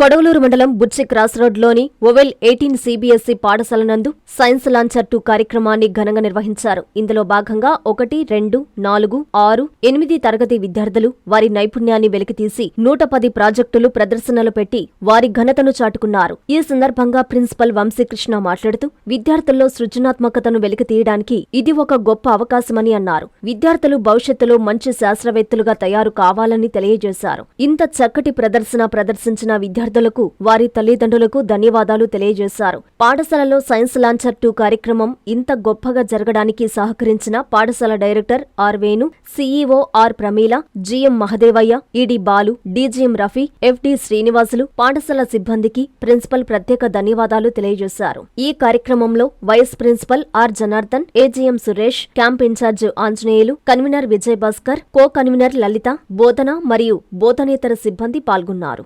కొడవలూరు మండలం బుచ్చి క్రాస్ రోడ్లోని ఓవెల్ ఎయిటీన్ సీబీఎస్ఈ పాఠశాల నందు సైన్స్ లాంచర్ టూ కార్యక్రమాన్ని ఘనంగా నిర్వహించారు. ఇందులో భాగంగా ఒకటి రెండు నాలుగు ఆరు ఎనిమిది తరగతి విద్యార్థులు వారి నైపుణ్యాన్ని వెలికితీసి నూట పది ప్రాజెక్టులు ప్రదర్శనలు పెట్టి వారి ఘనతను చాటుకున్నారు. ఈ సందర్భంగా ప్రిన్సిపల్ వంశీకృష్ణ మాట్లాడుతూ విద్యార్థుల్లో సృజనాత్మకతను వెలికితీయడానికి ఇది ఒక గొప్ప అవకాశమని అన్నారు. విద్యార్థులు భవిష్యత్తులో మంచి శాస్త్రవేత్తలుగా తయారు కావాలని తెలియజేశారు. ఇంత చక్కటి ప్రదర్శన ప్రదర్శించిన విద్యార్థులు విద్యార్థులకు వారి తల్లిదండ్రులకు ధన్యవాదాలు తెలియజేశారు. పాఠశాలలో సైన్స్ లాంచర్ టూ కార్యక్రమం ఇంత గొప్పగా జరగడానికి సహకరించిన పాఠశాల director R Venu CEO R Pramila GM Mahadevayya ED Balu DGM Rafi FD Srinivasulu పాఠశాల సిబ్బందికి ప్రిన్సిపల్ ప్రత్యేక ధన్యవాదాలు తెలియజేశారు. ఈ కార్యక్రమంలో vice principal R Janardhan AGM Suresh camp incharge Anjaneyulu convener Vijay Bhaskar co convener Lalitha బోధన మరియు బోధనేతర సిబ్బంది పాల్గొన్నారు.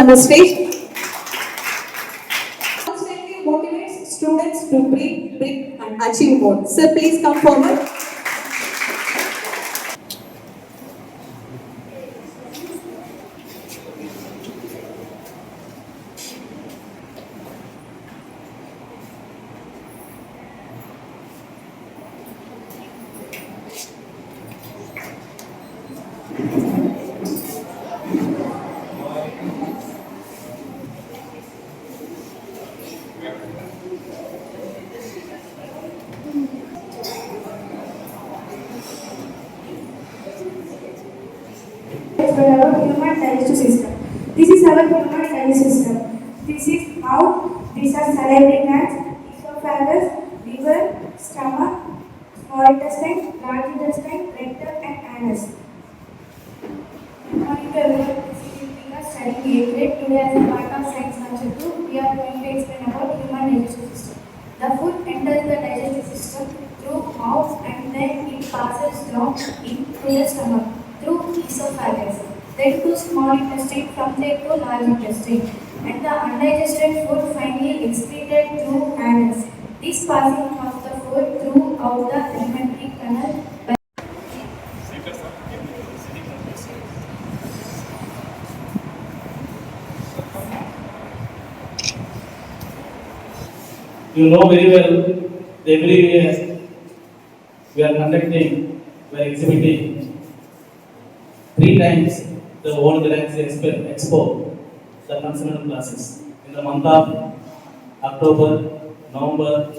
On the stage. Constantly motivates students to dream big and achieve more. Sir, please come forward. Human digestive system. This is how these are salivary glands, esophagus, liver, stomach, small intestine, large intestine, rectum and anus. Is Ritika studying 8th grade. Today as a part of science lecture 2, we are going to explain about human digestive system. The food enters the digestive system through mouth and then it passes down into the stomach through esophagus, then to small intestine, from there to large intestine, and the undigested food finally excreted through anus. This passing of the food throughout the alimentary canal You know very well, every year we are conducting, we are exhibiting three times the World Galaxy Expo, Expo, the functional classes in the month of October, November,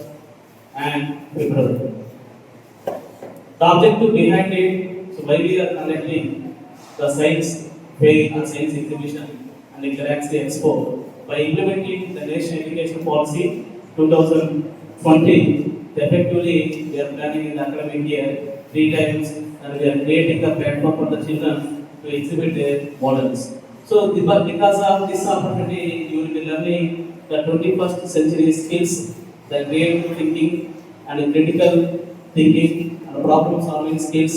and February. The objective behind it, so why we are conducting the science fair and science exhibition and the Galaxy Expo by implementing the National Education Policy 2020. Effectively, we are planning in the academic year three times and we are creating the platform for the children to exhibit their models. So, because of this opportunity, you will be learning the 21st century skills, the creative thinking and critical thinking and problem solving skills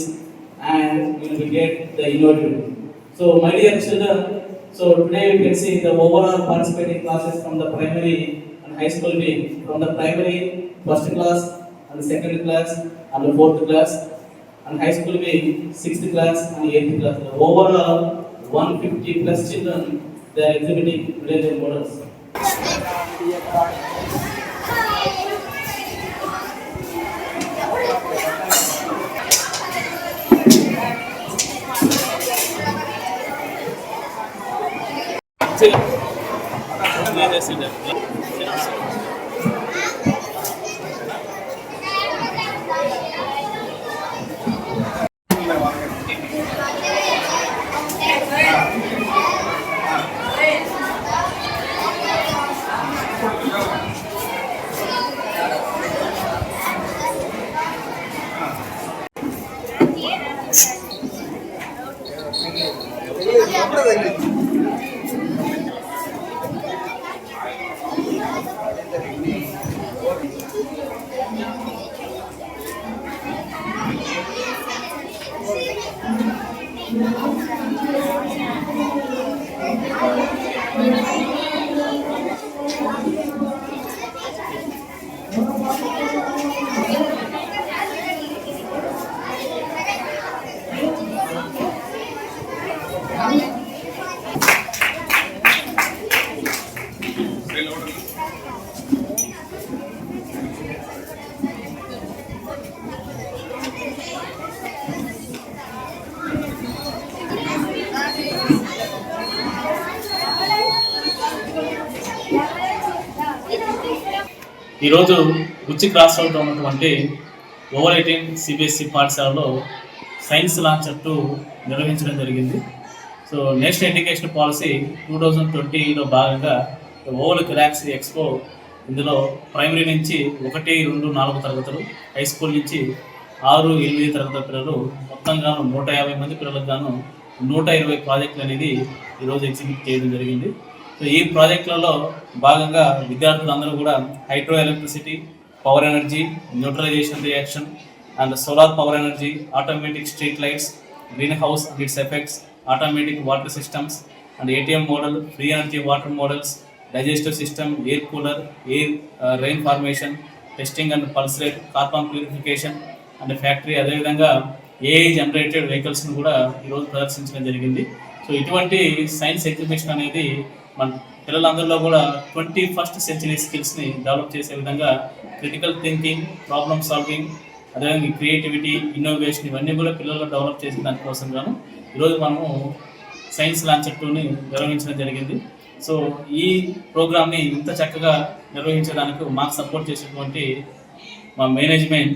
and you will get the innovative. So my dear children, so today you can see the overall participating classes from the primary and high school wing, from the primary first class and second class and the fourth class and high school wing sixth class and eighth class. Overall 150 plus children they are exhibiting their models. ఈరోజు రుచి cross రోడ్లో ఉన్నటువంటి over eighteen CBSE పాఠశాలలో science launch అట్టు నిర్వహించడం జరిగింది. So national education policy two thousand ట్వంటీలో భాగంగా ఓవర్ గెలాక్సీ ఎక్స్పో ఇందులో ప్రైమరీ నుంచి ఒకటి రెండు నాలుగు తరగతులు హై స్కూల్ నుంచి ఆరు ఎనిమిది తరగతి పిల్లలు మొత్తంగాను నూట యాభై మంది పిల్లలకు గాను నూట ఇరవై ప్రాజెక్టులు అనేది ఈరోజు ఎగ్జిబిట్ చేయడం జరిగింది. సో ఈ ప్రాజెక్టులలో భాగంగా విద్యార్థులందరూ కూడా hydro electricity power energy neutralization reaction and solar power energy automatic street lights green house and its effects automatic water systems and ATM model free energy water models digestive system air cooler air rain formation testing and pulse rate carbon purification and factory. అదేవిధంగా AI generated వెహికల్స్ను కూడా ఈరోజు ప్రదర్శించడం జరిగింది. So ఇటువంటి science exhibition అనేది మన పిల్లలందరిలో కూడా ట్వంటీ ఫస్ట్ సెంచరీ స్కిల్స్ని డెవలప్ చేసే విధంగా క్రిటికల్ థింకింగ్ ప్రాబ్లమ్ సాల్వింగ్ అదేవిధంగా క్రియేటివిటీ ఇన్నోవేషన్ ఇవన్నీ కూడా పిల్లల్లో డెవలప్ చేసే దానికోసం గాను ఈరోజు మనము సైన్స్ లాంచర్ టూని నిర్వహించడం జరిగింది. సో ఈ ప్రోగ్రామ్ని ఇంత చక్కగా నిర్వహించడానికి మాకు సపోర్ట్ చేసినటువంటి మా management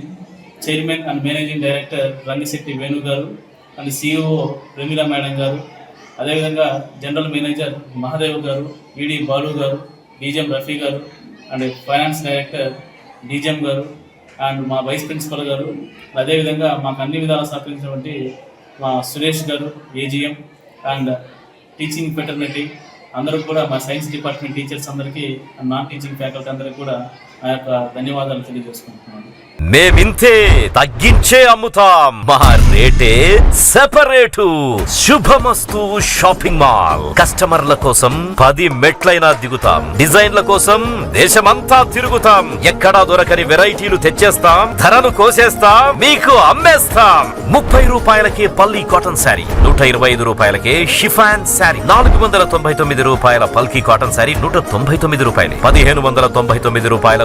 chairman and managing director Rangashetty Venu గారు అండ్ సిఇఓ ప్రమీల మేడం గారు అదేవిధంగా జనరల్ మేనేజర్ మహాదేవ్ గారు ఈడీ బాలు గారు డీజీఎం రఫీ గారు అండ్ ఫైనాన్స్ డైరెక్టర్ డీజీఎం గారు అండ్ మా వైస్ ప్రిన్సిపల్ గారు అదేవిధంగా మాకు అన్ని విధాలు సహకరించినటువంటి మా సురేష్ గారు ఏజిఎం అండ్ టీచింగ్ ఫెటర్నిటీ అందరూ కూడా మా సైన్స్ డిపార్ట్మెంట్ టీచర్స్ అందరికీ నాన్ టీచింగ్ ఫ్యాకల్టీ అందరికీ కూడా ఆ యొక్క ధన్యవాదాలు తెలియజేసుకుంటున్నాను. మేమింతే తగ్గించే అమ్ముతాం. మా రేటే సెపరేటు. Subhamasthu shopping mall. కస్టమర్ల కోసం పది మెట్లైనా దిగుతాం. డిజైన్ల కోసం దేశమంతా తిరుగుతాం. ఎక్కడా దొరకని వెరైటీలు తెచ్చేస్తాం. ధరను కోసేస్తాం. మీకు అమ్మేస్తాం. ముప్పై రూపాయలకే పల్లి కాటన్ శారీ నూట ఇరవై ఐదు రూపాయలకే షిఫాన్ శారీ నాలుగు వందల తొంభై తొమ్మిది రూపాయల పల్కి కాటన్ శారీ నూట తొంభై తొమ్మిది రూపాయలు పదిహేను వందల తొంభై తొమ్మిది రూపాయల